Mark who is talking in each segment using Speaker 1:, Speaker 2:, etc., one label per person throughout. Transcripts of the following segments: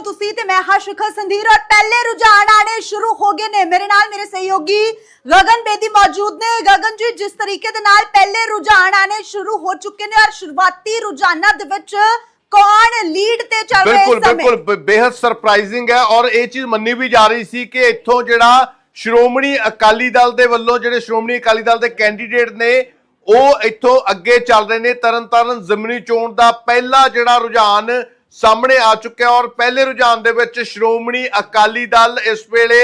Speaker 1: ਹੋ ਤੁਸੀਂ ਤੇ ਮੈਂ ਹਾਂ ਸ਼ਿਖਰ ਸੰਧੀਰ ਔਰ ਪਹਿਲੇ ਰੁਝਾਨ ਆਣੇ ਸ਼ੁਰੂ ਹੋ ਗਏ ਨੇ। ਮੇਰੇ ਨਾਲ ਮੇਰੇ ਸਹਿਯੋਗੀ ਗਗਨ ਬੇਦੀ ਮੌਜੂਦ ਨੇ। ਗਗਨ ਜੀ ਜਿਸ ਤਰੀਕੇ ਦੇ ਨਾਲ ਪਹਿਲੇ ਰੁਝਾਨ ਆਣੇ ਸ਼ੁਰੂ ਹੋ ਚੁੱਕੇ ਨੇ ਔਰ ਸ਼ੁਰੂਆਤੀ ਰੁਝਾਨਾਂ ਦੇ ਵਿੱਚ ਕੌਣ ਲੀਡ ਤੇ ਚੱਲ ਰਿਹਾ
Speaker 2: ਬਿਲਕੁਲ
Speaker 1: ਇਸ ਸਮੇਂ?
Speaker 2: ਬਿਲਕੁਲ। ਬੇहद ਸਰਪ੍ਰਾਈਜ਼ਿੰਗ ਹੈ ਔਰ ਇਹ ਚੀਜ਼ ਮੰਨੀ ਵੀ ਜਾ ਰਹੀ ਸੀ ਕਿ ਇੱਥੋਂ ਜਿਹੜਾ ਸ਼੍ਰੋਮਣੀ ਅਕਾਲੀ ਦਲ ਦੇ ਵੱਲੋਂ ਜਿਹੜੇ ਸ਼੍ਰੋਮਣੀ ਅਕਾਲੀ ਦਲ ਦੇ ਕੈਂਡੀਡੇਟ ਨੇ ਉਹ ਇੱਥੋਂ ਅੱਗੇ ਚੱਲ ਰਹੇ ਨੇ। ਤਰਨਤਾਰਨ ਜ਼ਮਨੀ ਚੋਣ ਦਾ ਪਹਿਲਾ ਜਿਹੜਾ ਰੁਝਾਨ ਸਾਹਮਣੇ ਆ ਚੁੱਕਿਆ ਔਰ ਪਹਿਲੇ ਰੁਝਾਨ ਦੇ ਵਿੱਚ ਸ਼੍ਰੋਮਣੀ ਅਕਾਲੀ ਦਲ ਇਸ ਵੇਲੇ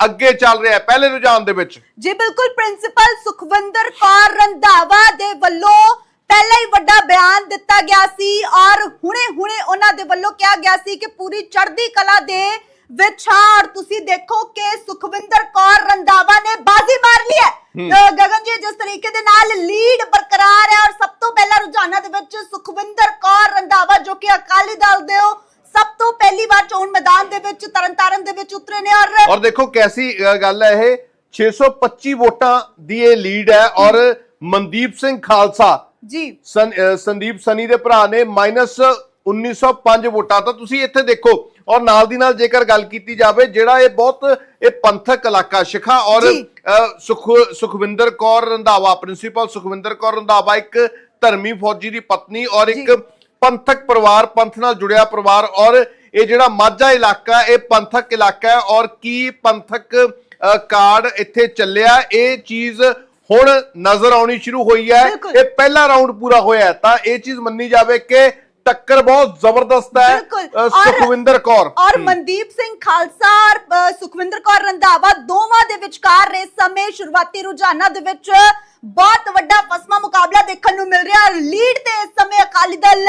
Speaker 2: ਅੱਗੇ ਚੱਲ ਰਿਹਾ ਹੈ। ਪਹਿਲੇ ਰੁਝਾਨ ਦੇ ਵਿੱਚ।
Speaker 1: ਜੀ ਬਿਲਕੁਲ, ਪ੍ਰਿੰਸੀਪਲ ਸੁਖਵਿੰਦਰ ਕੌਰ ਰੰਧਾਵਾ ਦੇ ਵੱਲੋਂ ਪਹਿਲਾਂ ਹੀ ਵੱਡਾ ਬਿਆਨ ਦਿੱਤਾ ਗਿਆ ਸੀ ਔਰ ਹੁਣੇ-ਹੁਣੇ ਉਹਨਾਂ ਦੇ ਵੱਲੋਂ ਕਿਹਾ ਗਿਆ ਸੀ ਕਿ ਪੂਰੀ ਚੜ੍ਹਦੀ ਕਲਾ ਦੇ ਵਿਚਾਰ ਤੁਸੀਂ ਦੇਖੋ ਕਿ ਸੁਖਵਿੰਦਰ ਕੌਰ ਰੰਧਾਵਾ ਨੇ ਬਾਜ਼ੀ ਮਾਰ ਲਈ ਹੈ। ਅ, ਗਗਨ ਜੀ ਜਿਸ ਤਰੀਕੇ ਦੇ ਨਾਲ ਲੀਡ ਬਰਕਰਾਰ ਹੈ ਔਰ ਸਭ ਤੋਂ ਪਹਿਲਾ ਰੁਝਾਨਾਂ ਦੇ ਵਿੱਚ ਸੁਖਵਿੰਦਰ ਕੌਰ ਰੰਧਾਵਾ ਜੋ ਕਿ ਅਕਾਲੀ ਦਲ ਦੇ ਹੋ ਸਭ ਤੋਂ ਪਹਿਲੀ ਵਾਰ ਚੋਣ ਮੈਦਾਨ ਦੇ ਵਿੱਚ ਤਰਨਤਾਰਨ ਦੇ ਵਿੱਚ ਉਤਰੇ ਨੇ ਔਰ
Speaker 2: ਔਰ ਦੇਖੋ ਕੈਸੀ ਅ, ਗੱਲ ਹੈ ਇਹ 625 ਵੋਟਾਂ ਦੀ ਇਹ ਲੀਡ ਹੈ ਔਰ ਮਨਦੀਪ ਸਿੰਘ ਖਾਲਸਾ
Speaker 1: ਜੀ।
Speaker 2: ਸਨ- ਅ, ਸੰਦੀਪ ਸਨੀ ਦੇ ਭਰਾ ਨੇ ਮਾਈਨਸ 1905 ਵੋਟਾਂ ਤਾਂ ਤੁਸੀਂ ਇੱਥੇ ਦੇਖੋ ਔਰ ਨਾਲ ਦੀ ਨਾਲ ਜੇਕਰ ਗੱਲ ਕੀਤੀ ਜਾਵੇ ਜਿਹੜਾ ਇਹ ਬਹੁਤ ਇਹ ਪੰਥਕ ਇਲਾਕਾ ਸ਼ਿਖਾ ਔਰ ਸੁਖਵਿੰਦਰ ਕੌਰ ਰੰਧਾਵਾ ਪ੍ਰਿੰਸੀਪਲ ਸੁਖਵਿੰਦਰ ਕੌਰ ਰੰਧਾਵਾ ਇੱਕ ਧਰਮੀ ਫੌਜੀ ਦੀ ਪਤਨੀ ਔਰ ਇੱਕ ਪੰਥਕ ਪਰਿਵਾਰ ਪੰਥ ਨਾਲ ਜੁੜਿਆ ਪਰਿਵਾਰ ਔਰ ਇਹ ਜਿਹੜਾ ਮਾਝਾ ਇਲਾਕਾ ਇਹ ਪੰਥਕ ਇਲਾਕਾ ਹੈ ਔਰ ਕੀ ਪੰਥਕ ਕਾਰਡ ਇੱਥੇ ਚੱਲਿਆ ਇਹ ਚੀਜ਼ ਹੁਣ ਨਜ਼ਰ ਆਉਣੀ ਸ਼ੁਰੂ ਹੋਈ ਹੈ। ਇਹ ਪਹਿਲਾ ਰਾਉਂਡ ਪੂਰਾ ਹੋਇਆ ਤਾਂ ਇਹ ਚੀਜ਼ ਮੰਨੀ ਜਾਵੇ ਕਿ ਟੱਕਰ ਬਹੁਤ ਜ਼ਬਰਦਸਤ ਹੈ ਸੁਖਵਿੰਦਰ ਕੌਰ
Speaker 1: ਔਰ ਮਨਦੀਪ ਸਿੰਘ ਖਾਲਸਾ ਔਰ ਸੁਖਵਿੰਦਰ ਕੌਰ ਰੰਧਾਵਾ ਦੋਵਾਂ ਦੇ ਵਿਚਕਾਰ ਇਸ ਸਮੇਂ ਸ਼ੁਰੂਆਤੀ ਰੁਝਾਨਾਂ ਦੇ ਵਿੱਚ ਬਹੁਤ ਵੱਡਾ ਫਸਮਾ ਮੁਕਾਬਲਾ ਦੇਖਣ ਨੂੰ ਮਿਲ ਰਿਹਾ। ਲੀਡ ਤੇ ਇਸ ਸਮੇਂ ਅਕਾਲੀ ਦਲ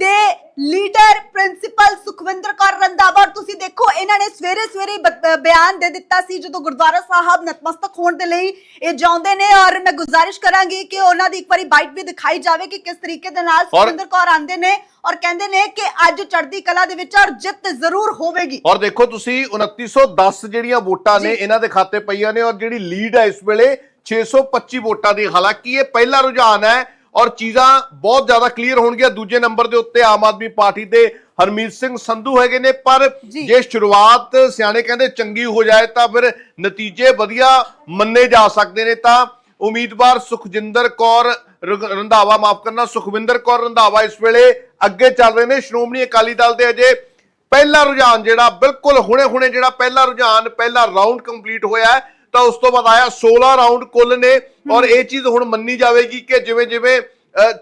Speaker 1: ਦੇ ਲੀਡਰ ਪ੍ਰਿੰਸੀਪਲ ਸੁਖਵਿੰਦਰ ਕੌਰ ਔਰ ਤੁਸੀਂ ਦੇਖੋ ਇਹਨਾਂ ਨੇ ਸਵੇਰੇ ਸਵੇਰੇ ਬਿਆਨ ਦੇ ਦਿੱਤਾ ਸੀ ਜਦੋਂ ਗੁਰਦੁਆਰਾ ਸਾਹਿਬ ਨਤਮਸਤਕ ਹੋਣ ਦੇ ਲਈ ਇਹ ਜਾਉਂਦੇ ਨੇ। ਔਰ ਮੈਂ ਗੁਜ਼ਾਰਿਸ਼ ਕਰਾਂਗੀ ਕਿ ਉਹਨਾਂ ਦੀ ਇੱਕ ਵਾਰੀ ਬਾਈਟ ਵੀ ਦਿਖਾਈ ਜਾਵੇ ਕਿ ਕਿਸ ਤਰੀਕੇ ਦੇ ਨਾਲ ਸੁਖਵਿੰਦਰ ਕੌਰ ਆਂਦੇ ਨੇ ਔਰ ਕਹਿੰਦੇ ਨੇ ਕਿ ਅੱਜ ਚੜ੍ਹਦੀ ਕਲਾ ਦੇ ਵਿੱਚ ਔਰ ਜਿੱਤ ਜ਼ਰੂਰ ਹੋਵੇਗੀ।
Speaker 2: ਔਰ ਦੇਖੋ ਤੁਸੀਂ 2910 ਜਿਹੜੀਆਂ ਵੋਟਾਂ ਨੇ। ਇਹਨਾਂ ਦੇ ਖਾਤੇ ਪਈਆਂ ਨੇ ਔਰ ਜਿਹੜੀ ਲੀਡ ਹੈ ਇਸ ਵੇਲੇ 625 ਵੋਟਾਂ ਦੀ। ਹਾਲਾਂਕਿ ਇਹ ਪਹਿਲਾ ਰੁਝਾਨ ਹੈ ਔਰ ਚੀਜ਼ਾਂ ਬਹੁਤ ਜ਼ਿਆਦਾ ਕਲੀਅਰ ਹੋਣਗੀਆਂ। ਦੂਜੇ ਨੰਬਰ ਦੇ ਉੱਤੇ ਆਮ ਆਦਮੀ ਪਾਰਟੀ ਦੇ ਹਰਮੀਤ ਸਿੰਘ ਸੰਧੂ ਹੈਗੇ ਨੇ ਪਰ
Speaker 1: ਜੀ।
Speaker 2: ਸ਼ੁਰੂਆਤ ਸਿਆਣੇ ਕਹਿੰਦੇ ਚੰਗੀ ਹੋ ਜਾਏ ਤਾਂ ਫਿਰ ਨਤੀਜੇ ਵਧੀਆ ਮੰਨੇ ਜਾ ਸਕਦੇ ਨੇ। ਤਾਂ ਉਮੀਦਵਾਰ ਸੁਖਜਿੰਦਰ ਕੌਰ ਰੰਧਾਵਾ ਮਾਫ ਕਰਨਾ ਸੁਖਵਿੰਦਰ ਕੌਰ ਰੰਧਾਵਾ ਇਸ ਵੇਲੇ ਅੱਗੇ ਚੱਲ ਰਹੇ ਨੇ। ਸ਼੍ਰੋਮਣੀ ਅਕਾਲੀ ਦਲ ਦੇ ਅਜੇ ਪਹਿਲਾ ਰੁਝਾਨ ਜਿਹੜਾ ਬਿਲਕੁਲ ਹੁਣੇ-ਹੁਣੇ ਜਿਹੜਾ ਪਹਿਲਾ ਰੁਝਾਨ ਪਹਿਲਾ ਰਾਉਂਡ ਕੰਪਲੀਟ ਹੋਇਆ ਹੈ, ਤਾਂ ਉਸ ਤੋਂ ਬਾਅਦ ਆਇਆ 16 ਰਾਉਂਡ ਕੁੱਲ ਨੇ ਔਰ ਇਹ ਚੀਜ਼ ਹੁਣ ਮੰਨੀ ਜਾਵੇਗੀ ਕਿ ਜਿਵੇਂ ਜਿਵੇਂ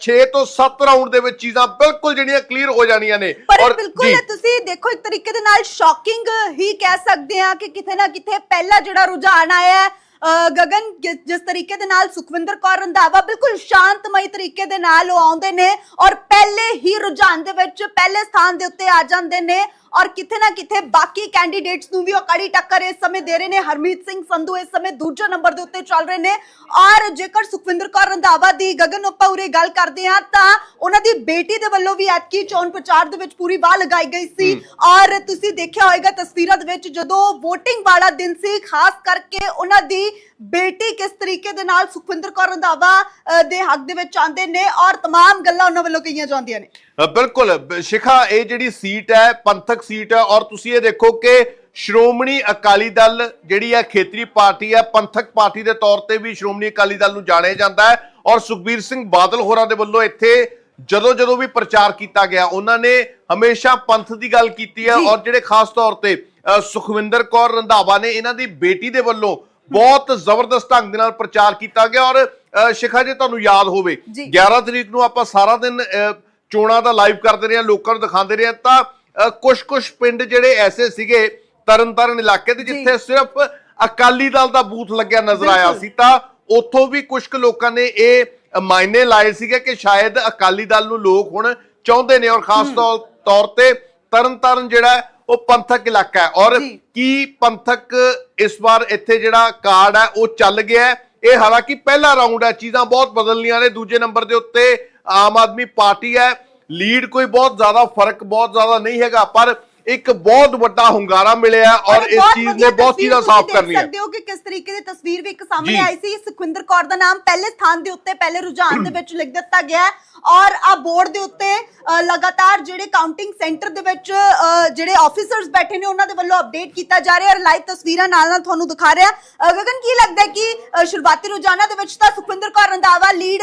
Speaker 2: 6 ਤੋਂ 7 ਰਾਉਂਡ ਦੇ ਵਿੱਚ ਚੀਜ਼ਾਂ ਬਿਲਕੁਲ ਜਿਹੜੀਆਂ ਕਲੀਅਰ ਹੋ ਜਾਣੀਆਂ ਨੇ। ਔਰ
Speaker 1: ਬਿਲਕੁਲ ਤੁਸੀਂ ਦੇਖੋ ਇੱਕ ਤਰੀਕੇ ਦੇ ਨਾਲ ਸ਼ੌਕਿੰਗ ਹੀ ਕਹਿ ਸਕਦੇ ਆ ਕਿ ਕਿਤੇ ਨਾ ਕਿਤੇ ਪਹਿਲਾ ਜਿਹੜਾ ਰੁਝਾਨ ਆਇਆ ਹੈ ਗਗਨ ਜਿਸ ਤਰੀਕੇ ਦੇ ਨਾਲ ਸੁਖਵਿੰਦਰ ਕੌਰ ਰੰਧਾਵਾ ਬਿਲਕੁਲ ਸ਼ਾਂਤਮਈ ਤਰੀਕੇ ਦੇ ਨਾਲ ਉਹ ਆਉਂਦੇ ਨੇ ਔਰ ਪਹਿਲੇ ਹੀ ਰੁਝਾਨ ਦੇ ਵਿੱਚ ਪਹਿਲੇ ਸਥਾਨ ਦੇ ਉੱਤੇ ਆ ਜਾਂਦੇ ਨੇ ਔਰ ਕਿਤੇ ਨਾ ਕਿਤੇ ਬਾਕੀ ਕੈਂਡੀਡੇਟਸ ਨੂੰ ਵੀ ਉਹ ਕੜੀ ਟੱਕਰ ਇਸ ਸਮੇਂ ਦੇ ਰਹੇ ਨੇ ਹਰਮੀਤ ਸਿੰਘ ਸੰਧੂ ਇਸ ਸਮੇਂ ਦੂਜੇ ਨੰਬਰ ਦੇ ਉੱਤੇ ਚੱਲ ਰਹੇ ਨੇ ਔਰ ਜੇਕਰ ਸੁਖਵਿੰਦਰ ਕੌਰ ਰੰਧਾਵਾ ਦੀ ਗਗਨ ਆਪਾਂ ਉਰੇ ਗੱਲ ਕਰਦੇ ਹਾਂ ਤਾਂ ਉਹਨਾਂ ਦੀ ਬੇਟੀ ਦੇ ਵੱਲੋਂ ਵੀ ਐਤਕੀ ਚੋਣ ਪ੍ਰਚਾਰ ਦੇ ਵਿੱਚ ਪੂਰੀ ਵਾਹ ਲਗਾਈ ਗਈ ਸੀ ਔਰ ਤੁਸੀਂ ਦੇਖਿਆ ਹੋਵੇਗਾ ਤਸਵੀਰਾਂ ਦੇ ਵਿੱਚ ਜਦੋਂ VOTING ਵਾਲਾ ਦਿਨ ਸੀ ਖਾਸ ਕਰਕੇ ਉਹਨਾਂ ਦੀ ਬੇਟੀ ਕਿਸ ਤਰੀਕੇ ਦੇ ਨਾਲ ਸੁਖਵਿੰਦਰ ਕੌਰ ਰੰਧਾਵਾ ਅ, ਦੇ ਹੱਕ ਦੇ ਵਿੱਚ ਆਉਂਦੇ ਨੇ ਔਰ तमाम ਗੱਲਾਂ ਉਹਨਾਂ ਵੱਲੋਂ ਕਹੀਆਂ ਜਾਂਦੀਆਂ ਨੇ
Speaker 2: ਅ, ਬਿਲਕੁਲ ਬ- ਸ਼ਿਖਾ ਇਹ ਜਿਹੜੀ ਸੀਟ ਹੈ ਪੰਥਕ ਸੀਟ ਹੈ ਔਰ ਤੁਸੀਂ ਇਹ ਦੇਖੋ ਕਿ ਸ਼੍ਰੋਮਣੀ ਅਕਾਲੀ ਦਲ ਜਿਹੜੀ ਹੈ ਖੇਤਰੀ ਪਾਰਟੀ ਹੈ ਪੰਥਕ ਪਾਰਟੀ ਦੇ ਤੌਰ ਤੇ ਵੀ ਸ਼੍ਰੋਮਣੀ ਅਕਾਲੀ ਦਲ ਨੂੰ ਜਾਣਿਆ ਜਾਂਦਾ ਹੈ ਔਰ ਸੁਖਬੀਰ ਸਿੰਘ ਬਾਦਲ ਹੋਰਾਂ ਦੇ ਵੱਲੋਂ ਇੱਥੇ ਜਦੋਂ ਜਦੋਂ ਵੀ ਪ੍ਰਚਾਰ ਕੀਤਾ ਗਿਆ ਉਹਨਾਂ ਨੇ ਹਮੇਸ਼ਾ ਪੰਥ ਦੀ ਗੱਲ ਕੀਤੀ ਹੈ। ਔਰ ਜਿਹੜੇ ਖਾਸ ਤੌਰ ਤੇ ਸੁਖਵਿੰਦਰ ਕੌਰ ਰੰਧਾਵਾ ਨੇ ਇਹਨਾਂ ਦੀ ਬੇਟੀ ਦੇ ਵੱਲੋਂ ਬਹੁਤ ਜ਼ਬਰਦਸਤ ਢੰਗ ਦੇ ਨਾਲ ਪ੍ਰਚਾਰ ਕੀਤਾ ਗਿਆ ਔਰ ਸ਼ਿਖਾ ਜੇ ਤੁਹਾਨੂੰ ਯਾਦ ਹੋਵੇ
Speaker 1: ਜੀ।
Speaker 2: 11 ਤਰੀਕ ਨੂੰ ਆਪਾਂ ਸਾਰਾ ਦਿਨ ਚੋਣਾਂ ਦਾ ਲਾਈਵ ਕਰਦੇ ਰਹੇ ਹਾਂ ਲੋਕਾਂ ਨੂੰ ਦਿਖਾਉਂਦੇ ਰਹੇ ਹਾਂ ਤਾਂ ਕੁਝ ਕੁਝ ਪਿੰਡ ਜਿਹੜੇ ਐਸੇ ਸੀਗੇ ਤਰਨਤਾਰਨ ਇਲਾਕੇ ਦੇ। ਜਿੱਥੇ ਸਿਰਫ ਅਕਾਲੀ ਦਲ ਦਾ ਬੂਥ ਲੱਗਿਆ ਨਜ਼ਰ ਆਇਆ। ਸੀ ਤਾਂ ਉੱਥੋਂ ਵੀ ਕੁਝ ਕੁ ਲੋਕਾਂ ਨੇ ਇਹ ਮਾਇਨੇ ਲਾਏ ਸੀਗੇ ਕਿ ਸ਼ਾਇਦ ਅਕਾਲੀ ਦਲ ਨੂੰ ਲੋਕ ਹੁਣ ਚਾਹੁੰਦੇ ਨੇ ਔਰ ਖਾਸ ਤੌਰ ਤੇ ਤਰਨਤਾਰਨ ਜਿਹੜਾ ਉਹ ਪੰਥਕ ਇਲਾਕਾ ਹੈ ਔਰ। ਕੀ ਪੰਥਕ ਇਸ ਵਾਰ ਇੱਥੇ ਜਿਹੜਾ ਕਾਰਡ ਹੈ ਉਹ ਚੱਲ ਗਿਆ ਇਹ ਹਾਲਾਂਕਿ ਪਹਿਲਾ ਰਾਉਂਡ ਹੈ ਚੀਜ਼ਾਂ ਬਹੁਤ ਬਦਲਣੀਆਂ ਨੇ ਦੂਜੇ ਨੰਬਰ ਦੇ ਉੱਤੇ ਆਮ ਆਦਮੀ ਪਾਰਟੀ ਹੈ ਲੀਡ ਕੋਈ ਬਹੁਤ ਜ਼ਿਆਦਾ ਫ਼ਰਕ ਬਹੁਤ ਜ਼ਿਆਦਾ ਨਹੀਂ ਹੈਗਾ ਪਰ ਇੱਕ ਬਹੁਤ ਵੱਡਾ ਹੁੰਗਾਰਾ ਮਿਲਿਆ ਔਰ ਇਸ ਚੀਜ਼ ਨੇ ਬਹੁਤ ਚੀਜ਼ਾਂ ਸਾਫ਼
Speaker 1: ਦੇਖ
Speaker 2: ਕਰਨੀਆਂ।
Speaker 1: ਸਕਦੇ ਹੋ ਕਿ ਕਿਸ ਤਰੀਕੇ ਦੀ ਤਸਵੀਰ ਵੀ ਇੱਕ ਸਾਹਮਣੇ। ਆਈ ਸੀ। ਸੁਖਵਿੰਦਰ ਕੌਰ ਦਾ ਨਾਮ ਪਹਿਲੇ ਸਥਾਨ ਦੇ ਉੱਤੇ ਪਹਿਲੇ ਰੁਝਾਨ ਦੇ ਵਿੱਚ ਲਿਖ ਦਿੱਤਾ ਗਿਆ ਔਰ ਆ ਬੋਰਡ ਦੇ ਉੱਤੇ ਲਗਾਤਾਰ ਜਿਹੜੇ ਕਾਊਂਟਿੰਗ ਸੈਂਟਰ ਦੇ ਵਿੱਚ ਜਿਹੜੇ ਆਫੀਸਰਸ ਬੈਠੇ ਨੇ ਉਹਨਾਂ ਦੇ ਵੱਲੋਂ ਅਪਡੇਟ ਕੀਤਾ ਜਾ ਰਿਹਾ ਹੈ ਲਾਈਵ ਤਸਵੀਰਾਂ ਨਾਲ ਨਾਲ ਤੁਹਾਨੂੰ ਦਿਖਾ ਰਿਹਾ ਗਗਨ ਕੀ ਲੱਗਦਾ ਹੈ ਕਿ ਸ਼ੁਰੂਆਤੀ ਰੁਝਾਨਾਂ ਦੇ ਵਿੱਚ ਤਾਂ ਸੁਖਵਿੰਦਰ ਕੌਰ ਰੰਧਾਵਾ ਲੀਡ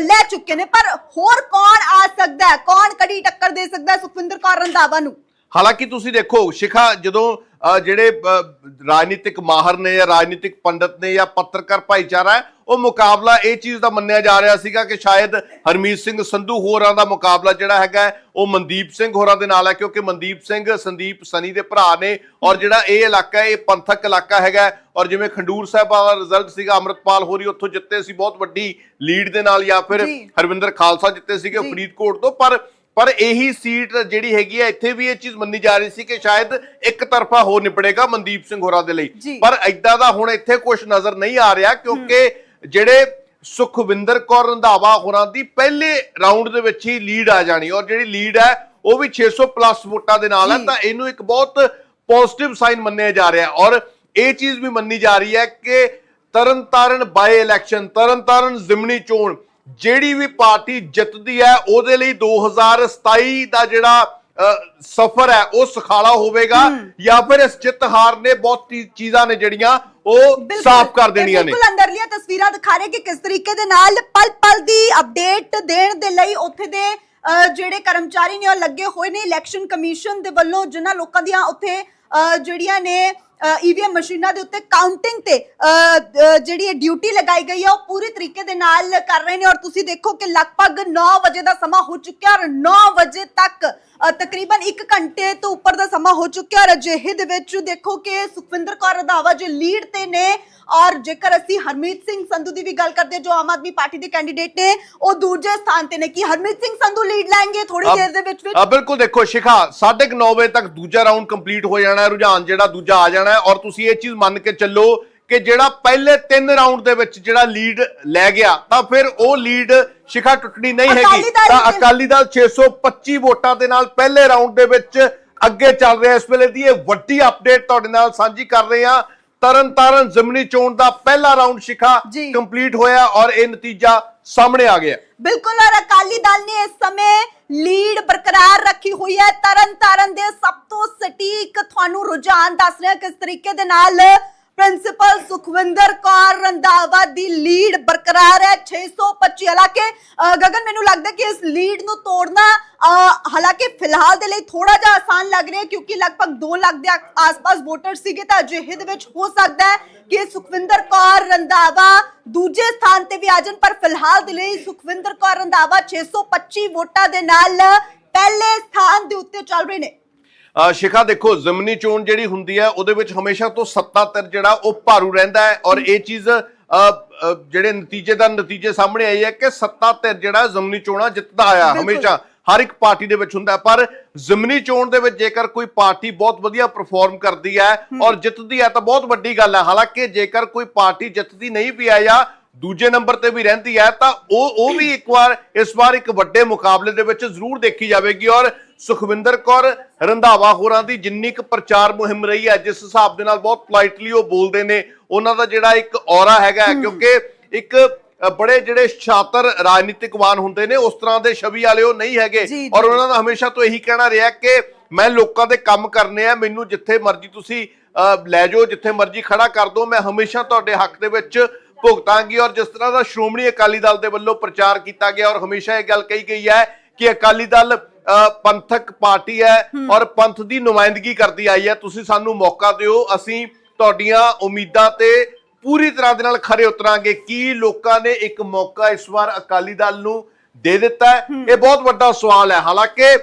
Speaker 1: ਲੈ ਚੁੱਕੇ ਨੇ ਪਰ ਹੋਰ ਕੌਣ ਆ ਸਕਦਾ ਹੈ? ਕੌਣ ਕੜੀ ਟੱਕਰ ਦੇ ਸਕਦਾ ਹੈ ਸੁਖਵਿੰਦਰ ਕੌਰ ਰੰਧਾਵਾ ਨੂੰ?
Speaker 2: ਹਾਲਾਂਕਿ ਤੁਸੀਂ ਦੇਖੋ ਸ਼ਿਖਾ ਜਦੋਂ ਜਿਹੜੇ ਰਾਜਨੀਤਿਕ ਮਾਹਰ ਨੇ ਜਾਂ ਰਾਜਨੀਤਿਕ ਪੰਡਤ ਨੇ ਜਾਂ ਪੱਤਰਕਾਰ ਭਾਈਚਾਰਾ ਉਹ ਮੁਕਾਬਲਾ ਇਹ ਚੀਜ਼ ਦਾ ਮੰਨਿਆ ਜਾ ਰਿਹਾ ਸੀਗਾ ਕਿ ਸ਼ਾਇਦ ਹਰਮੀਤ ਸਿੰਘ ਸੰਧੂ ਹੋਰਾਂ ਦਾ ਮੁਕਾਬਲਾ ਜਿਹੜਾ ਹੈਗਾ ਉਹ ਮਨਦੀਪ ਸਿੰਘ ਹੋਰਾਂ ਦੇ ਨਾਲ ਹੈ ਕਿਉਂਕਿ ਮਨਦੀਪ ਸਿੰਘ ਸੰਦੀਪ ਸਨੀ ਦੇ ਭਰਾ ਨੇ ਔਰ ਜਿਹੜਾ ਇਹ ਇਲਾਕਾ ਹੈ ਇਹ ਪੰਥਕ ਇਲਾਕਾ ਹੈਗਾ ਔਰ ਜਿਵੇਂ ਖੰਡੂਰ ਸਾਹਿਬ ਦਾ ਰਿਜ਼ਲਟ ਸੀਗਾ ਅਮਰਤਪਾਲ ਹੋਰੀ ਉੱਥੋਂ ਜਿੱਤੇ ਸੀ ਬਹੁਤ ਵੱਡੀ ਲੀਡ ਦੇ ਨਾਲ ਜਾਂ ਫਿਰ। ਹਰਵਿੰਦਰ ਖਾਲਸਾ ਜਿੱਤੇ ਸੀਗੇ। ਫਰੀਦਕੋਟ ਤੋਂ ਪਰ ਪਰ ਇਹੀ ਸੀਟ ਜਿਹੜੀ ਹੈਗੀ ਹੈ ਇੱਥੇ ਵੀ ਇਹ ਚੀਜ਼ ਮੰਨੀ ਜਾ ਰਹੀ ਸੀ ਕਿ ਸ਼ਾਇਦ ਇੱਕ ਤਰਫਾ ਹੋ ਨਿਪੜੇਗਾ ਮਨਦੀਪ ਸਿੰਘ ਹੋਰਾਂ ਦੇ ਲਈ। ਪਰ ਐਦਾਂ ਦਾ ਹੁਣ ਇੱਥੇ ਕੁਝ ਨਜ਼ਰ ਨਹੀਂ ਆ ਰਿਹਾ ਕਿਉਂਕਿ ਜਿਹੜੇ ਸੁਖਵਿੰਦਰ ਕੌਰ ਰੰਧਾਵਾ ਹੋਰਾਂ ਦੀ ਪਹਿਲੇ ਰਾਉਂਡ ਦੇ ਵਿੱਚ ਹੀ ਲੀਡ ਆ ਜਾਣੀ ਔਰ ਜਿਹੜੀ ਲੀਡ ਹੈ ਉਹ ਵੀ 600 ਪਲੱਸ ਵੋਟਾਂ ਦੇ ਨਾਲ ਹੈ। ਤਾਂ ਇਹਨੂੰ ਇੱਕ ਬਹੁਤ ਪੋਜ਼ਿਟਿਵ ਸਾਈਨ ਮੰਨਿਆ ਜਾ ਰਿਹਾ ਔਰ ਇਹ ਚੀਜ਼ ਵੀ ਮੰਨੀ ਜਾ ਰਹੀ ਹੈ ਕਿ ਤਰਨਤਾਰਨ ਬਾਈ ਇਲੈਕਸ਼ਨ ਤਰਨਤਾਰਨ ਜ਼ਿਮਨੀ ਚੋਣ ਜਿਹੜੀ ਵੀ ਪਾਰਟੀ ਜਿੱਤਦੀ ਹੈ ਉਹਦੇ ਲਈ 2027 ਦਾ ਜਿਹੜਾ ਸਫਰ ਹੈ ਉਹ ਸਖਾਲਾ ਹੋਵੇਗਾ ਜਾਂ ਫਿਰ ਇਸ ਜਿੱਤ ਹਾਰ ਨੇ ਬਹੁਤ ਚੀਜ਼ਾਂ ਨੇ ਜਿਹੜੀਆਂ ਉਹ ਸਾਫ਼ ਕਰ ਦੇਣੀਆਂ ਨੇ।
Speaker 1: ਬਿਲਕੁਲ ਅੰਦਰਲੀਆਂ ਤਸਵੀਰਾਂ ਦਿਖਾ ਰਹੇ ਕਿ ਕਿਸ ਤਰੀਕੇ ਦੇ ਨਾਲ ਪਲ ਪਲ ਦੀ ਅਪਡੇਟ ਦੇਣ ਦੇ ਲਈ ਉੱਥੇ ਦੇ ਜਿਹੜੇ ਕਰਮਚਾਰੀ ਨੇ ਉਹ ਲੱਗੇ ਹੋਏ ਨੇ ਇਲੈਕਸ਼ਨ ਕਮਿਸ਼ਨ ਦੇ ਵੱਲੋਂ ਜਿਨ੍ਹਾਂ ਲੋਕਾਂ ਦੀਆਂ ਉੱਥੇ ਜਿਹੜੀਆਂ ਨੇ ਈਵੀਐਮ ਮਸ਼ੀਨਾਂ ਦੇ ਉੱਤੇ ਕਾਊਂਟਿੰਗ ਤੇ ਅ, ਅ, ਜਿਹੜੀ ਇਹ ਡਿਊਟੀ ਲਗਾਈ ਗਈ ਹੈ ਉਹ ਪੂਰੀ ਤਰੀਕੇ ਦੇ ਨਾਲ ਕਰ ਰਹੇ ਨੇ। ਔਰ ਤੁਸੀਂ ਦੇਖੋ ਕਿ ਲਗਭਗ 9 ਵਜੇ ਦਾ ਸਮਾਂ ਹੋ ਚੁੱਕਿਆ ਔਰ 9 ਵਜੇ ਤੱਕ ਅ, ਤਕਰੀਬਨ 1 ਘੰਟੇ ਤੋਂ ਉੱਪਰ ਦਾ ਸਮਾਂ ਹੋ ਚੁੱਕਿਆ ਔਰ ਅਜਿਹੇ ਦੇ ਵਿੱਚ ਦੇਖੋ ਕਿ ਸੁਖਵਿੰਦਰ ਕੌਰ ਰੰਧਾਵਾ ਜੋ ਲੀਡ ਤੇ ਨੇ ਔਰ ਜੇਕਰ ਅਸੀਂ ਹਰਮੀਤ ਸਿੰਘ ਸੰਧੂ ਦੀ ਵੀ ਗੱਲ ਕਰਦੇ ਹਾਂ, ਜੋ ਆਮ ਆਦਮੀ ਪਾਰਟੀ ਦੇ ਕੈਂਡੀਡੇਟ ਨੇ ਉਹ ਦੂਜੇ ਸਥਾਨ ਤੇ ਨੇ ਕਿ ਹਰਮੀਤ ਸਿੰਘ ਸੰਧੂ ਲੀਡ ਲੈਣਗੇ ਥੋੜੀ ਦੇਰ ਦੇ ਵਿੱਚ ਵਿੱਚ।
Speaker 2: ਅ, ਬਿਲਕੁਲ ਦੇਖੋ ਸ਼ਿਖਾ 9:30 ਵਜੇ ਤੱਕ ਦੂਜਾ ਰਾਉਂਡ ਕੰਪਲੀਟ ਹੋ ਜਾਣਾ ਹੈ ਰੁਝਾਨ ਜਿਹੜਾ ਦੂਜਾ ਆ ਜਾਣਾ ਹੈ ਔਰ ਤੁਸੀਂ ਇਹ ਚੀਜ਼ ਮੰਨ ਕੇ ਚੱਲੋ ਕਿ ਜਿਹੜਾ ਪਹਿਲੇ ਤਿੰਨ ਰਾਉਂਡ ਦੇ ਵਿੱਚ ਜਿਹੜਾ ਲੀਡ ਲੈ ਗਿਆ ਤਾਂ ਫਿਰ ਉਹ ਲੀਡ ਸ਼ਿਖਾ ਟੁੱਟਣੀ ਨਹੀਂ ਹੈਗੀ। ਤਾਂ ਅਕਾਲੀ ਦਲ 625 ਵੋਟਾਂ ਦੇ ਨਾਲ ਪਹਿਲੇ ਰਾਉਂਡ ਦੇ ਵਿੱਚ ਅੱਗੇ ਚੱਲ ਰਿਹਾ। ਇਸ ਵੇਲੇ ਦੀ ਇਹ ਵੱਡੀ ਅਪਡੇਟ ਤੁਹਾਡੇ ਨਾਲ ਸਾਂਝੀ ਕਰ ਰਹੇ ਹਾਂ। ਤਰਨਤਾਰਨ ਜ਼ਮਨੀ ਚੋਣ ਦਾ ਪਹਿਲਾ ਰਾਉਂਡ ਸ਼ਿਖਾ। ਕੰਪਲੀਟ ਹੋਇਆ ਔਰ ਇਹ ਨਤੀਜਾ ਸਾਹਮਣੇ ਆ ਗਿਆ।
Speaker 1: ਬਿਲਕੁਲ ਔਰ ਅਕਾਲੀ ਦਲ ਨੇ ਇਸ ਸਮੇਂ ਲੀਡ ਬਰਕਰਾਰ ਰੱਖੀ ਹੋਈ ਹੈ। ਤਰਨ ਤਾਰਨ ਦੇ ਸਭ ਤੋਂ ਸਟੀਕ ਤੁਹਾਨੂੰ ਰੁਝਾਨ ਦੱਸ ਰਿਹਾ ਕਿਸ ਤਰੀਕੇ ਦੇ ਨਾਲ ਪ੍ਰਿੰਸੀਪਲ ਸੁਖਵਿੰਦਰ ਕੌਰ ਰੰਧਾਵਾ ਦੀ ਲੀਡ ਬਰਕਰਾਰ ਹੈ 625 ਹਾਲਾਂਕਿ ਗਗਨ, ਮੈਨੂੰ ਲੱਗਦਾ ਕਿ ਇਸ ਲੀਡ ਨੂੰ ਤੋੜਨਾ ਹਾਲਾਂਕਿ ਫਿਲਹਾਲ ਦੇ ਲਈ ਥੋੜਾ ਜਿਹਾ ਆਸਾਨ ਲੱਗ ਰਿਹਾ ਕਿਉਂਕਿ ਲਗਭਗ 2 ਲੱਖ ਦੇ ਆਸ-ਪਾਸ ਵੋਟਰ ਸੀਗੇ, ਤਾਂ ਅਜਿਹੇ ਦੇ ਵਿੱਚ ਹੋ ਸਕਦਾ ਹੈ ਕਿ ਸੁਖਵਿੰਦਰ ਕੌਰ ਰੰਧਾਵਾ ਦੂਜੇ ਸਥਾਨ ਤੇ ਵੀ ਆ ਜਾਣ, ਪਰ ਫਿਲਹਾਲ ਦੇ ਲਈ ਸੁਖਵਿੰਦਰ ਕੌਰ ਰੰਧਾਵਾ 625 ਵੋਟਾਂ ਦੇ ਨਾਲ ਪਹਿਲੇ ਸਥਾਨ ਦੇ ਉੱਤੇ ਚੱਲ ਰਹੇ ਨੇ।
Speaker 2: ਸ਼ਿਖਾ ਦੇਖੋ ਜ਼ਮਨੀ ਚੋਣ ਜਿਹੜੀ ਹੁੰਦੀ ਹੈ ਉਹਦੇ ਵਿੱਚ ਹਮੇਸ਼ਾ ਤੋਂ ਸੱਤਾ ਧਿਰ ਜਿਹੜਾ ਉਹ ਭਾਰੂ ਰਹਿੰਦਾ ਹੈ ਔਰ ਇਹ ਚੀਜ਼ ਜਿਹੜੇ ਨਤੀਜੇ ਦਾ ਨਤੀਜੇ ਸਾਹਮਣੇ ਆਈ ਹੈ ਕਿ ਸੱਤਾ ਧਿਰ ਜਿਹੜਾ ਜ਼ਮਨੀ ਚੋਣਾਂ ਜਿੱਤਦਾ ਆਇਆ। ਹਮੇਸ਼ਾ ਹਰ ਇੱਕ ਪਾਰਟੀ ਦੇ ਵਿੱਚ ਹੁੰਦਾ ਪਰ ਜ਼ਮਨੀ ਚੋਣ ਦੇ ਵਿੱਚ ਜੇਕਰ ਕੋਈ ਪਾਰਟੀ ਬਹੁਤ ਵਧੀਆ ਪਰਫਾਰਮ ਕਰਦੀ ਹੈ ਔਰ ਜਿੱਤਦੀ ਹੈ ਤਾਂ ਬਹੁਤ ਵੱਡੀ ਗੱਲ ਹੈ ਹਾਲਾਂਕਿ ਜੇਕਰ ਕੋਈ ਪਾਰਟੀ ਜਿੱਤਦੀ ਨਹੀਂ ਵੀ ਜਾਂ ਦੂਜੇ ਨੰਬਰ ਤੇ ਵੀ ਰਹਿੰਦੀ ਹੈ ਤਾਂ ਉਹ ਉਹ ਵੀ ਇੱਕ ਵਾਰ ਇਸ ਵਾਰ ਇੱਕ ਵੱਡੇ ਮੁਕਾਬਲੇ ਦੇ ਵਿੱਚ ਜ਼ਰੂਰ ਦੇਖੀ ਜਾਵੇਗੀ। ਔਰ ਸੁਖਵਿੰਦਰ ਕੌਰ ਰੰਧਾਵਾ ਹੋਰਾਂ ਦੀ ਜਿੰਨੀ ਕੁ ਪ੍ਰਚਾਰ ਮੁਹਿੰਮ ਰਹੀ ਹੈ ਜਿਸ ਹਿਸਾਬ ਦੇ ਨਾਲ ਬਹੁਤ ਪੋਲਾਈਟਲੀ ਉਹ ਬੋਲਦੇ ਨੇ ਉਹਨਾਂ ਦਾ ਜਿਹੜਾ ਇੱਕ ਔਰਾ ਹੈਗਾ ਕਿਉਂਕਿ ਇੱਕ ਬੜੇ ਜਿਹੜੇ ਸ਼ਾਤਰ ਰਾਜਨੀਤਿਕਵਾਨ ਹੁੰਦੇ ਨੇ ਉਸ ਤਰ੍ਹਾਂ ਦੇ ਛਵੀ ਵਾਲੇ ਉਹ ਨਹੀਂ ਹੈਗੇ। ਔਰ ਉਹਨਾਂ ਦਾ ਹਮੇਸ਼ਾ ਤੋਂ ਇਹੀ ਕਹਿਣਾ ਰਿਹਾ ਕਿ ਮੈਂ ਲੋਕਾਂ ਦੇ ਕੰਮ ਕਰਨੇ ਆ ਮੈਨੂੰ ਜਿੱਥੇ ਮਰਜ਼ੀ ਤੁਸੀਂ ਲੈ ਜਾਓ ਜਿੱਥੇ ਮਰਜ਼ੀ ਖੜਾ ਕਰ ਦਿਓ ਮੈਂ ਹਮੇਸ਼ਾ ਤੁਹਾਡੇ ਹੱਕ ਦੇ ਵਿੱਚ ਭੁਗਤਾਂਗੀ ਔਰ ਜਿਸ ਤਰ੍ਹਾਂ ਦਾ ਸ਼੍ਰੋਮਣੀ ਅਕਾਲੀ ਦਲ ਦੇ ਵੱਲੋਂ ਪ੍ਰਚਾਰ ਕੀਤਾ ਗਿਆ ਔਰ ਹਮੇਸ਼ਾ ਇਹ ਗੱਲ ਕਹੀ ਗਈ ਹੈ ਕਿ ਅਕਾਲੀ ਦਲ ਪੰਥਕ ਪਾਰਟੀ ਹੈ ਔਰ ਪੰਥ ਦੀ ਨੁਮਾਇੰਦਗੀ ਕਰਦੀ ਆਈ ਹੈ। ਤੁਸੀਂ ਸਾਨੂੰ ਮੌਕਾ ਦਿਓ ਅਸੀਂ ਤੁਹਾਡੀਆਂ ਉਮੀਦਾਂ ਤੇ ਪੂਰੀ ਤਰ੍ਹਾਂ ਦੇ ਨਾਲ ਖਰੇ ਉਤਰਾਂਗੇ। ਕੀ ਲੋਕਾਂ ਨੇ ਇੱਕ ਮੌਕਾ ਇਸ ਵਾਰ ਅਕਾਲੀ ਦਲ ਨੂੰ ਦੇ ਦਿੱਤਾ ਹੈ? ਇਹ ਬਹੁਤ ਵੱਡਾ ਸਵਾਲ ਹੈ। ਹਾਲਾਂਕਿ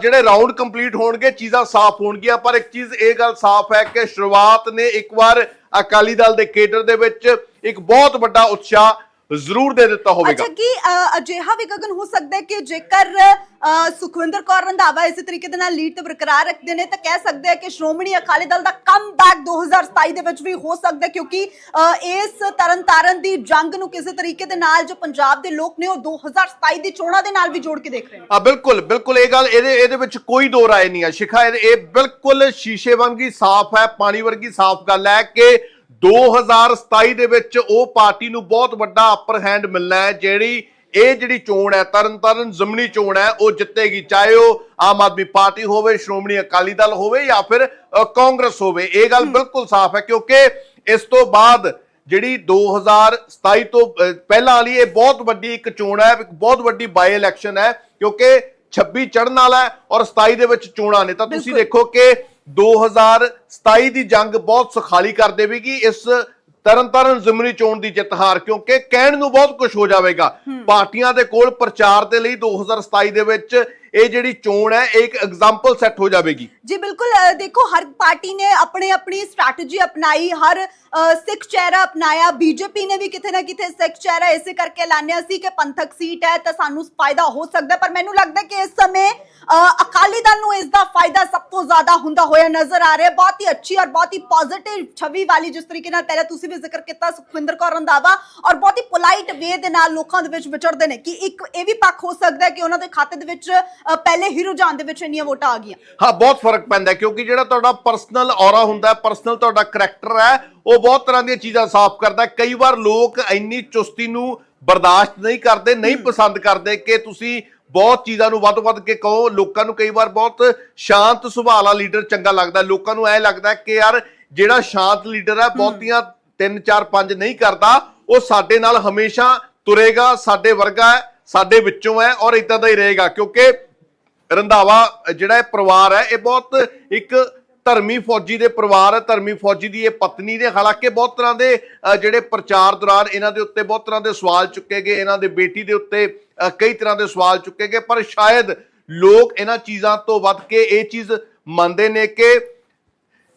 Speaker 2: ਜਿਹੜੇ ਰਾਉਂਡ ਕੰਪਲੀਟ ਹੋਣਗੇ ਚੀਜ਼ਾਂ ਸਾਫ਼ ਹੋਣਗੀਆਂ ਪਰ ਇੱਕ ਚੀਜ਼ ਇਹ ਗੱਲ ਸਾਫ਼ ਹੈ ਕਿ ਸ਼ੁਰੂਆਤ ਨੇ ਇੱਕ ਵਾਰ ਅਕਾਲੀ ਦਲ ਦੇ ਕੇਡਰ ਦੇ ਵਿੱਚ ਇੱਕ ਬਹੁਤ ਵੱਡਾ ਉਤਸ਼ਾਹ ਜ਼ਰੂਰ ਦੇ ਦਿੱਤਾ ਹੋਵੇਗਾ।
Speaker 1: ਅੱਛਾ ਕੀ ਅਜਿਹਾ ਵੀ ਗਗਨ ਹੋ ਸਕਦਾ ਹੈ ਕਿ ਜੇਕਰ ਸੁਖਵਿੰਦਰ ਕੌਰ ਰੰਧਾਵਾ ਇਸੇ ਤਰੀਕੇ ਦੇ ਨਾਲ ਲੀਡ ਤੇ ਬਰਕਰਾਰ ਰੱਖਦੇ ਨੇ ਤਾਂ ਕਹਿ ਸਕਦੇ ਆ ਕਿ ਸ਼੍ਰੋਮਣੀ ਅਕਾਲੀ ਦਲ ਦਾ ਕਮਬੈਕ 2027 ਦੇ ਵਿੱਚ ਵੀ ਹੋ ਸਕਦਾ ਕਿਉਂਕਿ ਇਸ ਤਰਨਤਾਰਨ ਦੀ ਜੰਗ ਨੂੰ ਕਿਸੇ ਤਰੀਕੇ ਦੇ ਨਾਲ ਜੋ ਪੰਜਾਬ ਦੇ ਲੋਕ ਨੇ ਉਹ 2027 ਦੀ ਚੋਣਾਂ ਦੇ ਨਾਲ ਵੀ ਜੋੜ ਕੇ ਦੇਖ ਰਹੇ ਨੇ।
Speaker 2: ਆ ਬਿਲਕੁਲ ਬਿਲਕੁਲ ਇਹ ਗੱਲ ਇਹਦੇ ਇਹਦੇ ਵਿੱਚ ਕੋਈ ਦੋ ਰਾਏ ਨਹੀਂ ਹੈ। ਸ਼ਿਖਾ ਇਹ ਬਿਲਕੁਲ ਸ਼ੀਸ਼ੇ ਵਾਂਗੀ ਸਾਫ਼ ਹੈ ਪਾਣੀ ਵਰਗੀ ਸਾਫ਼ ਗੱਲ ਹੈ ਕਿ 2027 ਦੇ ਵਿੱਚ ਉਹ ਪਾਰਟੀ ਨੂੰ ਬਹੁਤ ਵੱਡਾ ਅਪਰ ਹੈਂਡ ਮਿਲਣਾ ਹੈ ਜਿਹੜੀ ਇਹ ਜਿਹੜੀ ਚੋਣ ਹੈ ਤਰਨ ਤਾਰਨ ਜ਼ਮਨੀ ਚੋਣ ਹੈ ਉਹ ਜਿੱਤੇਗੀ ਚਾਹੇ ਉਹ ਆਮ ਆਦਮੀ ਪਾਰਟੀ ਹੋਵੇ ਸ਼੍ਰੋਮਣੀ ਅਕਾਲੀ ਦਲ ਹੋਵੇ ਜਾਂ ਫਿਰ ਕਾਂਗਰਸ ਹੋਵੇ। ਇਹ ਗੱਲ ਬਿਲਕੁਲ ਸਾਫ਼ ਹੈ ਕਿਉਂਕਿ ਇਸ ਤੋਂ ਬਾਅਦ ਜਿਹੜੀ 2027 ਤੋਂ ਪਹਿਲਾਂ ਵਾਲੀ ਇਹ ਬਹੁਤ ਵੱਡੀ ਇੱਕ ਚੋਣ ਹੈ ਬਹੁਤ ਵੱਡੀ ਬਾਈ ਇਲੈਕਸ਼ਨ ਹੈ ਕਿਉਂਕਿ 26 ਚੜਨ ਵਾਲਾ ਹੈ ਔਰ 27 ਦੇ ਵਿੱਚ ਚੋਣਾਂ ਨੇ। ਤਾਂ ਤੁਸੀਂ। ਦੇਖੋ ਕਿ 2027 ਦੀ ਜੰਗ ਬਹੁਤ ਸੁਖਾਲੀ ਕਰ ਦੇਵੇਗੀ ਇਸ ਤਰਨਤਾਰਨ ਜ਼ਮਨੀ ਚੋਣ ਦੀ ਜਿੱਤ ਹਾਰ ਕਿਉਂਕਿ ਕਹਿਣ ਨੂੰ ਬਹੁਤ ਕੁਝ ਹੋ ਜਾਵੇਗਾ। ਪਾਰਟੀਆਂ ਦੇ ਕੋਲ ਪ੍ਰਚਾਰ ਦੇ ਲਈ 2027 ਦੇ ਵਿੱਚ ਇਹ ਜਿਹੜੀ ਚੋਣ ਹੈ ਇਹ ਇੱਕ ਐਗਜ਼ਾਮਪਲ ਸੈੱਟ ਹੋ ਜਾਵੇਗੀ
Speaker 1: ਜੀ ਬਿਲਕੁਲ ਅ, ਦੇਖੋ ਹਰ ਪਾਰਟੀ ਨੇ ਆਪਣੇ ਆਪਣੀ ਸਟ੍ਰੈਟਜੀ ਅਪਣਾਈ ਹਰ ਅ, ਸਿੱਖ ਚਿਹਰਾ ਅਪਣਾਇਆ ਬੀਜੇਪੀ ਨੇ ਵੀ ਕਿਤੇ ਨਾ ਕਿਤੇ ਸਿੱਖ ਚਿਹਰਾ ਇਸੇ ਕਰਕੇ ਐਲਾਨਿਆ ਸੀ ਕਿ ਪੰਥਕ ਸੀਟ ਹੈ ਤਾਂ ਸਾਨੂੰ ਫਾਇਦਾ ਹੋ ਸਕਦਾ ਹੈ। ਪਰ ਮੈਨੂੰ ਲੱਗਦਾ ਕਿ ਇਸ ਸਮੇਂ ਅ, ਅਕਾਲੀ ਦਲ ਨੂੰ ਇਸ ਦਾ ਫਾਇਦਾ ਸਭ ਤੋਂ ਜ਼ਿਆਦਾ ਹੁੰਦਾ ਹੋਇਆ ਨਜ਼ਰ ਆ ਰਿਹਾ ਹੈ। ਬਹੁਤ ਹੀ ਅੱਛੀ ਔਰ ਬਹੁਤ ਹੀ ਪੋਜ਼ਿਟਿਵ ਛਵੀ ਵਾਲੀ ਜਿਸ ਤਰੀਕੇ ਨਾਲ ਪਹਿਲਾਂ ਤੁਸੀਂ ਵੀ ਜ਼ਿਕਰ ਕੀਤਾ ਸੁਖਵਿੰਦਰ ਕੌਰ ਰੰਧਾਵਾ ਔਰ ਬਹੁਤ ਹੀ ਪੋਲਾਈਟ ਵੇ ਦੇ ਨਾਲ ਲੋਕਾਂ ਦੇ ਵਿੱਚ ਵਿਚਰਦੇ ਨੇ ਕਿ ਇੱਕ ਇਹ ਵੀ ਪੱਖ ਹੋ ਸਕਦਾ ਹੈ ਕਿ ਉਹਨਾਂ ਦੇ ਖਾਤੇ ਦੇ ਵਿੱਚ ਅ, ਪਹਿਲੇ ਹੀ ਰੁਝਾਨ ਦੇ ਵਿੱਚ ਇੰਨੀਆਂ ਵੋਟਾਂ ਆ ਗਈਆਂ।
Speaker 2: ਹਾਂ ਬਹੁਤ ਫ਼ਰਕ ਪੈਂਦਾ ਹੈ ਕਿਉਂਕਿ ਜਿਹੜਾ ਤੁਹਾਡਾ ਪਰਸਨਲ ਔਰਾ ਹੁੰਦਾ ਹੈ ਪਰਸਨਲ ਤੁਹਾਡਾ ਕਰੈਕਟਰ ਹੈ ਉਹ ਬਹੁਤ ਤਰ੍ਹਾਂ ਦੀਆਂ ਚੀਜ਼ਾਂ ਸਾਫ਼ ਕਰਦਾ ਹੈ। ਕਈ ਵਾਰ ਲੋਕ ਇੰਨੀ ਚੁਸਤੀ ਨੂੰ ਬਰਦਾਸ਼ਤ ਨਹੀਂ ਕਰਦੇ ਨਹੀਂ ਪਸੰਦ ਕਰਦੇ ਕਿ ਤੁਸੀਂ ਬਹੁਤ ਚੀਜ਼ਾਂ ਨੂੰ ਵੱਧ-ਵੱਧ ਕੇ ਕਹੋ। ਲੋਕਾਂ ਨੂੰ ਕਈ ਵਾਰ ਬਹੁਤ ਸ਼ਾਂਤ ਸੁਭਾਅ ਵਾਲਾ ਲੀਡਰ ਚੰਗਾ ਲੱਗਦਾ ਹੈ। ਲੋਕਾਂ ਨੂੰ ਐ ਲੱਗਦਾ ਹੈ ਕਿ ਯਾਰ ਜਿਹੜਾ ਸ਼ਾਂਤ ਲੀਡਰ ਹੈ ਬਹੁਤੀਆਂ 3 4 5 ਨਹੀਂ ਕਰਦਾ ਉਹ ਸਾਡੇ ਨਾਲ ਹਮੇਸ਼ਾ ਤੁਰੇਗਾ ਸਾਡੇ ਵਰਗਾ ਹੈ ਸਾਡੇ ਵਿੱਚੋਂ ਹੈ ਔਰ ਇਦਾਂ ਦਾ ਹੀ ਰਹੇਗਾ। ਕਿਉਂਕਿ ਰੰਧਾਵਾ, ਜਿਹੜਾ ਇਹ ਪਰਿਵਾਰ ਹੈ, ਇਹ ਬਹੁਤ ਇੱਕ ਧਰਮੀ ਫੌਜੀ ਦੇ ਪਰਿਵਾਰ ਹੈ, ਧਰਮੀ ਫੌਜੀ ਦੀ ਇਹ ਪਤਨੀ ਨੇ ਹਾਲਾਂਕਿ ਬਹੁਤ ਤਰ੍ਹਾਂ ਦੇ ਜਿਹੜੇ ਪ੍ਰਚਾਰ ਦੌਰਾਨ ਇਹਨਾਂ ਦੇ ਉੱਤੇ ਬਹੁਤ ਤਰ੍ਹਾਂ ਦੇ ਸਵਾਲ ਚੁੱਕੇ ਗਏ, ਇਹਨਾਂ ਦੇ ਬੇਟੀ ਦੇ ਉੱਤੇ ਕਈ ਤਰ੍ਹਾਂ ਦੇ ਸਵਾਲ ਚੁੱਕੇ ਗਏ, ਪਰ ਸ਼ਾਇਦ ਲੋਕ ਇਹਨਾਂ ਚੀਜ਼ਾਂ ਤੋਂ ਵੱਧ ਕੇ ਇਹ ਚੀਜ਼ ਮੰਨਦੇ ਨੇ ਕਿ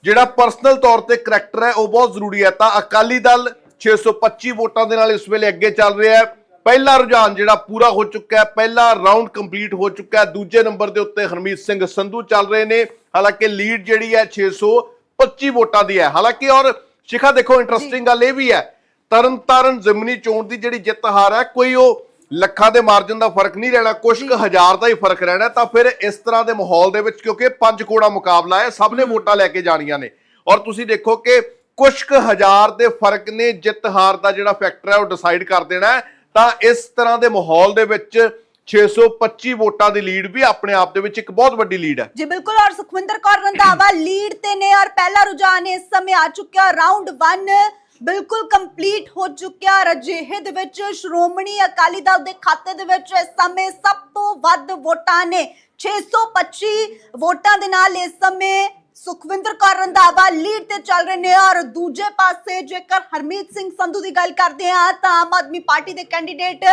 Speaker 2: ਜਿਹੜਾ ਪਰਸਨਲ ਤੌਰ ਤੇ ਕਰੈਕਟਰ ਹੈ, ਉਹ ਬਹੁਤ ਜ਼ਰੂਰੀ ਹੈ। ਤਾਂ ਅਕਾਲੀ ਦਲ 625 ਵੋਟਾਂ ਦੇ ਨਾਲ ਇਸ ਵੇਲੇ ਅੱਗੇ ਚੱਲ ਰਿਹਾ ਹੈ। ਪਹਿਲਾ ਰੁਝਾਨ ਜਿਹੜਾ ਪੂਰਾ ਹੋ ਚੁੱਕਾ ਹੈ ਪਹਿਲਾ ਰਾਉਂਡ ਕੰਪਲੀਟ ਹੋ ਚੁੱਕਾ ਹੈ। ਦੂਜੇ ਨੰਬਰ ਦੇ ਉੱਤੇ ਹਰਮੀਤ ਸਿੰਘ ਸੰਧੂ ਚੱਲ ਰਹੇ ਨੇ। ਹਾਲਾਂਕਿ ਲੀਡ ਜਿਹੜੀ ਹੈ 625 ਵੋਟਾਂ ਦੀ ਹੈ। ਹਾਲਾਂਕਿ ਔਰ ਸ਼ਿਖਾ ਦੇਖੋ ਇੰਟਰਸਟਿੰਗ ਗੱਲ ਇਹ ਵੀ ਹੈ ਤਰਨ ਤਾਰਨ ਜ਼ਮਨੀ ਚੋਣ ਦੀ ਜਿਹੜੀ ਜਿੱਤ ਹਾਰ ਹੈ ਕੋਈ ਉਹ ਲੱਖਾਂ ਦੇ ਮਾਰਜਨ ਦਾ ਫ਼ਰਕ ਨਹੀਂ ਰਹਿਣਾ। ਕੁਝ ਕੁ ਹਜ਼ਾਰ ਦਾ ਹੀ ਫ਼ਰਕ ਰਹਿਣਾ ਤਾਂ ਫਿਰ ਇਸ ਤਰ੍ਹਾਂ ਦੇ ਮਾਹੌਲ ਦੇ ਵਿੱਚ ਕਿਉਂਕਿ ਪੰਜ ਕੋੜਾ ਮੁਕਾਬਲਾ ਹੈ ਸਭ ਨੇ ਵੋਟਾਂ ਲੈ ਕੇ ਜਾਣੀਆਂ ਨੇ। ਔਰ ਤੁਸੀਂ ਦੇਖੋ ਕਿ ਕੁਝ ਕੁ ਹਜ਼ਾਰ ਦੇ ਫ਼ਰਕ ਨੇ ਜਿੱਤ ਹਾਰ ਦਾ ਜਿਹੜਾ ਫੈਕਟਰ ਹੈ ਉਹ ਡਿਸਾਈਡ ਕਰ ਦੇਣਾ ਹੈ। ਤਾਂ ਇਸ ਤਰ੍ਹਾਂ ਦੇ ਮਾਹੌਲ ਦੇ ਵਿੱਚ 625 ਵੋਟਾਂ ਦੀ ਲੀਡ ਵੀ ਆਪਣੇ ਆਪ ਦੇ ਵਿੱਚ ਇੱਕ ਬਹੁਤ ਵੱਡੀ ਲੀਡ ਹੈ।
Speaker 1: ਜੀ, ਬਿਲਕੁਲ। ਔਰ ਸੁਖਵਿੰਦਰ ਕੌਰ ਰੰਧਾਵਾ ਲੀਡ ਤੇ ਨੇ ਔਰ ਪਹਿਲਾ ਰੁਝਾਨ ਇਸ ਸਮੇਂ ਆ ਚੁੱਕਿਆ। ਰਾਉਂਡ 1 ਬਿਲਕੁਲ ਕੰਪਲੀਟ ਹੋ ਚੁੱਕਿਆ। ਰਜੇਹੇ ਦੇ ਵਿੱਚ ਸ਼੍ਰੋਮਣੀ ਅਕਾਲੀ ਦਲ ਦੇ ਖਾਤੇ ਦੇ ਵਿੱਚ ਇਸ ਸਮੇਂ ਸਭ ਤੋਂ ਵੱਧ ਵੋਟਾਂ ਨੇ। 625 ਵੋਟਾਂ ਦੇ ਨਾਲ ਇਸ ਸਮੇਂ ਸੁਖਵਿੰਦਰ ਕੌਰ ਰੰਧਾਵਾ ਲੀਡ ਤੇ ਚੱਲ ਰਹੇ ਨੇ ਔਰ ਦੂਜੇ ਪਾਸੇ ਜੇਕਰ ਹਰਮੀਤ ਸਿੰਘ ਸੰਧੂ ਦੀ ਗੱਲ ਕਰਦੇ ਹਾਂ ਤਾਂ ਆਮ ਆਦਮੀ ਪਾਰਟੀ ਦੇ ਕੈਂਡੀਡੇਟ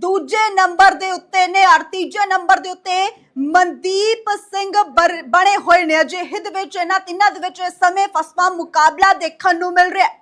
Speaker 1: ਦੂਜੇ ਨੰਬਰ ਦੇ ਉੱਤੇ ਨੇ ਔਰ ਤੀਜੇ ਨੰਬਰ ਦੇ ਉੱਤੇ ਮਨਦੀਪ ਸਿੰਘ ਬਰ- ਬਣੇ ਹੋਏ ਨੇ। ਅਜਿਹੇ ਦੇ ਵਿੱਚ ਇਹਨਾਂ ਤਿੰਨਾਂ ਦੇ ਵਿੱਚ ਇਸ ਸਮੇਂ ਫਸਵਾ ਮੁਕਾਬਲਾ ਦੇਖਣ ਨੂੰ ਮਿਲ ਰਿਹਾ ਹੈ।